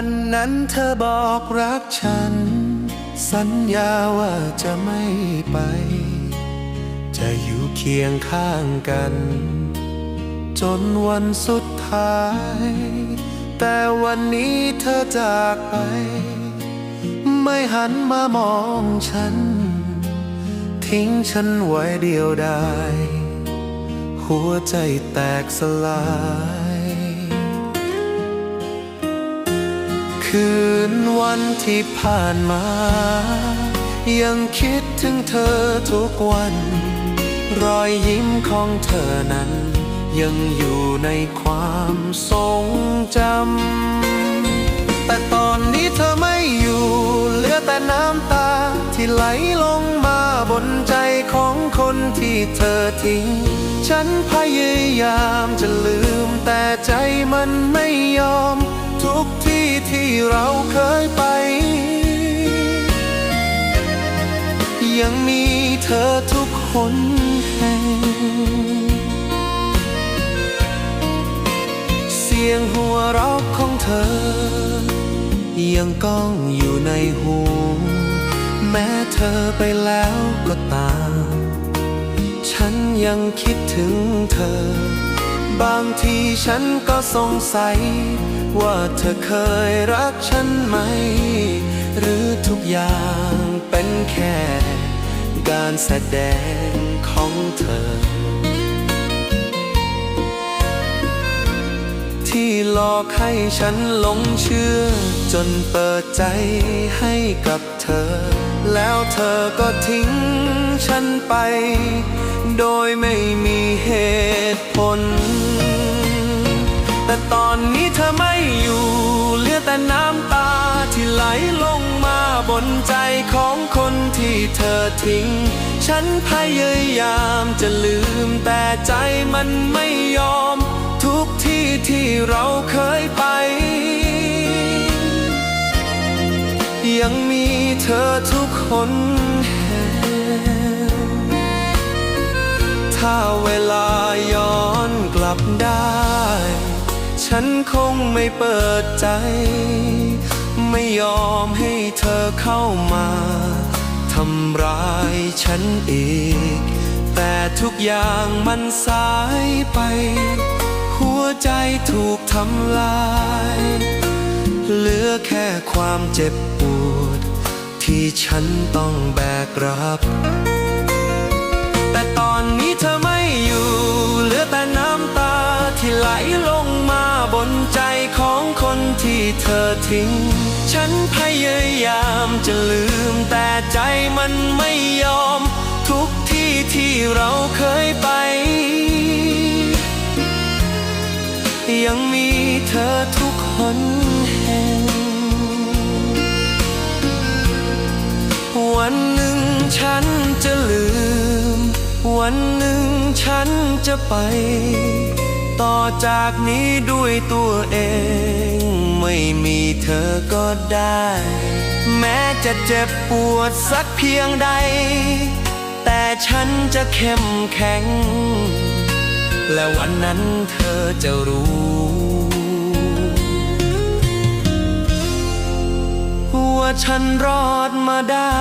ันนั้นเธอบอกรักฉัน สัญญาว่าจะไม่ไป จะอยู่เคียงข้างกัน จนวันสุดท้าย แต่วันนี้เธอจากไป ไม่หันมามองฉัน ทิ้งฉันไว้เดียวดาย หัวใจแตกสลาย คืนวันที่ผ่านมา ยังคิดถึงเธอทุกวัน รอยยิ้มของเธอนั้น ยังอยู่ในความทรงจำ แต่ตอนนี้เธอไม่อยู่ เหลือแต่น้ำตาที่ไหลลงมาบนใจของคนที่เธอทิ้ง ฉันพยายามจะลืมแต่ใจ เราเคยไป ยังมีเธอทุกคนแห่งเสียงหัวเราะของเธอ ยังก้องอยู่ในหู แม้เธอไปแล้วก็ตาม ฉันยังคิดถึงเธอ บางทีฉันก็สงสัย ว่าเธอเคยรักฉันไหม หรือทุกอย่างเป็นแค่ การแสดงของเธอ ที่หลอกให้ฉันหลงเชื่อ จนเปิดใจให้กับเธอ แล้วเธอก็ทิ้งฉันไป โดยไม่มีเหตุผล แต่ตอนนี้เธอไม่อยู่เหลือแต่น้ำตาที่ไหลลงมาบนใจของคนที่เธอทิ้ง ฉันพยายามจะลืมแต่ใจมันไม่ยอม ทุกที่ที่เราเคยไป ยังมีเธอทุกคนแหงถ้าเวลาย้อนกลับได้ ฉันคงไม่เปิดใจ ไม่ยอมให้เธอเข้ามาทำร้ายฉันอีก แต่ทุกอย่างมันสายไป หัวใจถูกทำลาย เหลือแค่ความเจ็บปวด ที่ฉันต้องแบกรับ แต่ตอนนี้เธอไม่อยู่ เหลือแต่น้ำตาที่ไหลลงมา บนใจของคนที่เธอทิ้ง ฉันพยายามจะลืมแต่ใจมันไม่ยอม ทุกที่ที่เราเคยไป ยังมีเธอทุกคนแห่ง วันหนึ่งฉันจะลืม วันหนึ่งฉันจะไป ต่อจากนี้ด้วยตัวเอง ไม่มีเธอก็ได้ แม้จะเจ็บปวดสักเพียงใด แต่ฉันจะเข้มแข็ง และวันนั้นเธอจะรู้ ว่าฉันรอดมาได้